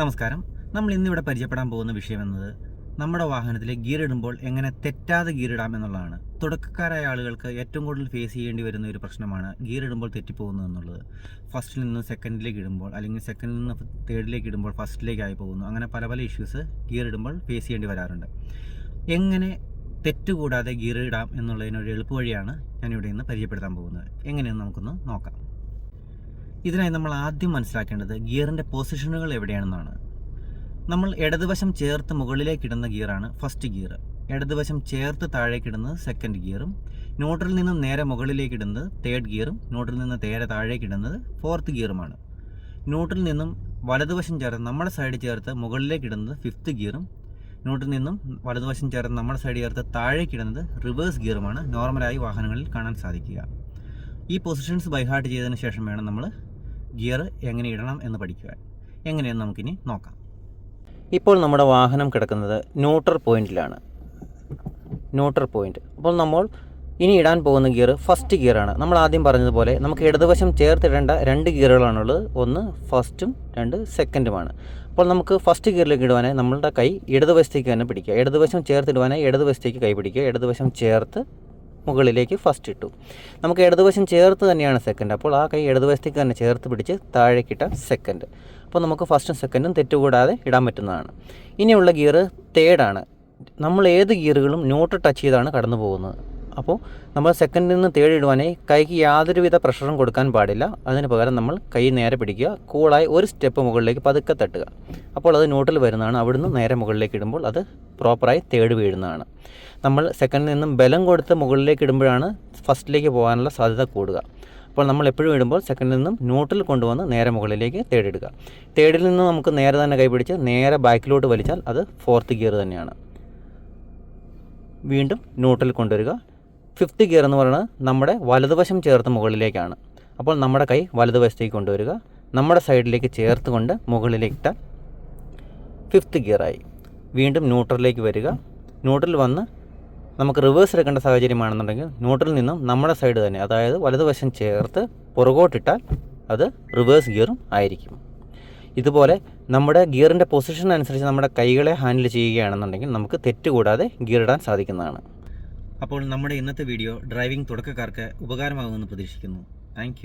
നമസ്കാരം. നമ്മൾ ഇന്നിവിടെ പരിചയപ്പെടാൻ പോകുന്ന വിഷയം എന്നത് നമ്മുടെ വാഹനത്തിലെ ഗിയർ ഇടുമ്പോൾ എങ്ങനെ തെറ്റാതെ ഗിയർ ഇടാം എന്നുള്ളതാണ്. തുടക്കക്കാരായ ആളുകൾക്ക് ഏറ്റവും കൂടുതൽ ഫേസ് ചെയ്യേണ്ടി വരുന്ന ഒരു പ്രശ്നമാണ് ഗിയർ ഇടുമ്പോൾ തെറ്റിപ്പോകുന്നു എന്നുള്ളത്. ഫസ്റ്റിൽ നിന്ന് സെക്കൻഡിലേക്ക് ഇടുമ്പോൾ അല്ലെങ്കിൽ സെക്കൻഡിൽ നിന്ന് തേർഡിലേക്ക് ഇടുമ്പോൾ ഫസ്റ്റിലേക്കായി പോകുന്നു. അങ്ങനെ പല പല ഇഷ്യൂസ് ഗിയർ ഇടുമ്പോൾ ഫേസ് ചെയ്യേണ്ടി വരാറുണ്ട്. എങ്ങനെ തെറ്റുകൂടാതെ ഗിയർ ഇടാം എന്നുള്ളതിനൊരു എളുപ്പവഴിയാണ് ഞാനിവിടെ നിന്ന് പരിചയപ്പെടുത്താൻ പോകുന്നത്. എങ്ങനെയെന്ന് നമുക്കൊന്ന് നോക്കാം. ഇതിനായി നമ്മൾ ആദ്യം മനസ്സിലാക്കേണ്ടത് ഗിയറിന്റെ പൊസിഷനുകൾ എവിടെയാണെന്നാണ്. നമ്മൾ ഇടതുവശം ചേർത്ത് മുകളിലേക്ക് ഇടുന്ന ഗിയറാണ് ഫസ്റ്റ് ഗിയർ. ഇടതുവശം ചേർത്ത് താഴേക്ക് ഇടുന്നത് സെക്കൻഡ് ഗിയറും ന്യൂട്രലിൽ നിന്നും നേരെ മുകളിലേക്ക് ഇടുന്നത് തേർഡ് ഗിയറും ന്യൂട്രലിൽ നിന്ന് നേരെ താഴേക്ക് ഇടുന്നത് ഫോർത്ത് ഗിയറുമാണ് ന്യൂട്രലിൽ നിന്നും വലതുവശം ചേർത്ത് നമ്മുടെ സൈഡ് ചേർത്ത് മുകളിലേക്ക് ഇടുന്നത് ഫിഫ്ത്ത് ഗിയറും ന്യൂട്രലിൽ നിന്നും വലതുവശം ചേർത്ത് നമ്മുടെ സൈഡ് ചേർത്ത് താഴേക്ക് ഇടുന്നത് റിവേഴ്സ് ഗിയറുമാണ് നോർമലായി വാഹനങ്ങളിൽ കാണാൻ സാധിക്കുക. ഈ പൊസിഷൻസ് ബൈഹാർട്ട് ചെയ്തതിന് ശേഷം വേണം നമ്മൾ ഗിയർ എങ്ങനെ ഇടണം എന്ന് പഠിക്കുവാൻ. എങ്ങനെയെന്ന് നമുക്കിനി നോക്കാം. ഇപ്പോൾ നമ്മുടെ വാഹനം കിടക്കുന്നത് ന്യൂട്രൽ പോയിന്റിലാണ്. Neutral point. അപ്പോൾ നമ്മൾ ഇനി ഇടാൻ പോകുന്ന ഗിയർ ഫസ്റ്റ് ഗിയറാണ്. നമ്മൾ ആദ്യം പറഞ്ഞതുപോലെ നമുക്ക് ഇടതുവശം ചേർത്തിടേണ്ട രണ്ട് ഗിയറുകളാണുള്ളത്. ഒന്ന് ഫസ്റ്റും രണ്ട് സെക്കൻഡുമാണ്. അപ്പോൾ നമുക്ക് ഫസ്റ്റ് ഗിയറിലേക്ക് ഇടുവാനായി നമ്മളുടെ കൈ ഇടതുവശത്തേക്ക് തന്നെ പിടിക്കുക. ഇടതുവശം ചേർത്തിടുവാനായി ഇടതുവശത്തേക്ക് കൈ പിടിക്കുക. ഇടതുവശം ചേർത്ത് മുകളിലേക്ക് ഫസ്റ്റ് ഇട്ടു. നമുക്ക് ഇടതുവശം ചേർത്ത് തന്നെയാണ് സെക്കൻഡ് അപ്പോൾ ആ കൈ ഇടതുവശത്തേക്ക് തന്നെ ചേർത്ത് പിടിച്ച് താഴേക്കിട്ട സെക്കൻഡ് അപ്പോൾ നമുക്ക് ഫസ്റ്റും സെക്കൻഡും തെറ്റുകൂടാതെ ഇടാൻ പറ്റുന്നതാണ്. ഇനിയുള്ള ഗിയർ തേർഡാണ് നമ്മൾ ഏത് ഗിയറുകളും നോട്ട് ടച്ച് ചെയ്താണ് കടന്നു പോകുന്നത് അപ്പോൾ നമ്മൾ സെക്കൻഡിൽ നിന്ന് തേർഡ് ഇടുവാനായി കൈക്ക് യാതൊരുവിധ പ്രഷറും കൊടുക്കാൻ പാടില്ല. അതിന് പകരം നമ്മൾ കൈ നേരെ പിടിക്കുക. കൂളായി ഒരു സ്റ്റെപ്പ് മുകളിലേക്ക് പതുക്കെ തട്ടുക. അപ്പോൾ അത് ന്യൂട്രൽ വരുന്നതാണ്. അവിടുന്ന് നേരെ മുകളിലേക്ക് ഇടുമ്പോൾ അത് പ്രോപ്പറായി തേർഡ് വീഴുന്നതാണ്. നമ്മൾ സെക്കൻഡിൽ നിന്നും ബലം കൊടുത്ത് മുകളിലേക്ക് ഇടുമ്പോഴാണ് ഫസ്റ്റിലേക്ക് പോകാനുള്ള സാധ്യത കൂടുക. അപ്പോൾ നമ്മൾ എപ്പോഴും ഇടുമ്പോൾ സെക്കൻഡിൽ നിന്നും ന്യൂട്രൽ കൊണ്ടുവന്ന് നേരെ മുകളിലേക്ക് തേർഡ് ഇടുക. തേർഡിൽ നിന്ന് നമുക്ക് നേരെ തന്നെ കൈപിടിച്ച് നേരെ ബാക്കിലോട്ട് വലിച്ചാൽ അത് ഫോർത്ത് ഗിയർ തന്നെയാണ്. വീണ്ടും ന്യൂട്രൽ കൊണ്ടുവരിക. ഫിഫ്ത്ത് ഗിയർ എന്ന് പറയുന്നത് നമ്മുടെ വലതുവശം ചേർത്ത് മുകളിലേക്കാണ്. അപ്പോൾ നമ്മുടെ കൈ വലതുവശത്തേക്ക് കൊണ്ടുവരിക. നമ്മുടെ സൈഡിലേക്ക് ചേർത്ത് കൊണ്ട് മുകളിലേക്ക് ഫിഫ്ത്ത് ഗിയറായി വീണ്ടും ന്യൂട്രലിലേക്ക് വരിക. ന്യൂട്രൽ വന്ന് നമുക്ക് റിവേഴ്സ് എടുക്കേണ്ട സാഹചര്യമാണെന്നുണ്ടെങ്കിൽ ന്യൂട്രലിൽ നിന്നും നമ്മുടെ സൈഡ് തന്നെ അതായത് വലതുവശം ചേർത്ത് പുറകോട്ടിട്ടാൽ അത് റിവേഴ്സ് ഗിയറും ആയിരിക്കും. ഇതുപോലെ നമ്മുടെ ഗിയറിന്റെ പൊസിഷൻ അനുസരിച്ച് നമ്മുടെ കൈകളെ ഹാൻഡിൽ ചെയ്യുകയാണെന്നുണ്ടെങ്കിൽ നമുക്ക് തെറ്റുകൂടാതെ ഗിയർ ഇടാൻ സാധിക്കുന്നതാണ്. അപ്പോൾ നമ്മുടെ ഇന്നത്തെ വീഡിയോ ഡ്രൈവിംഗ് തുടക്കക്കാർക്ക് ഉപകാരമാകുമെന്ന് പ്രതീക്ഷിക്കുന്നു. താങ്ക്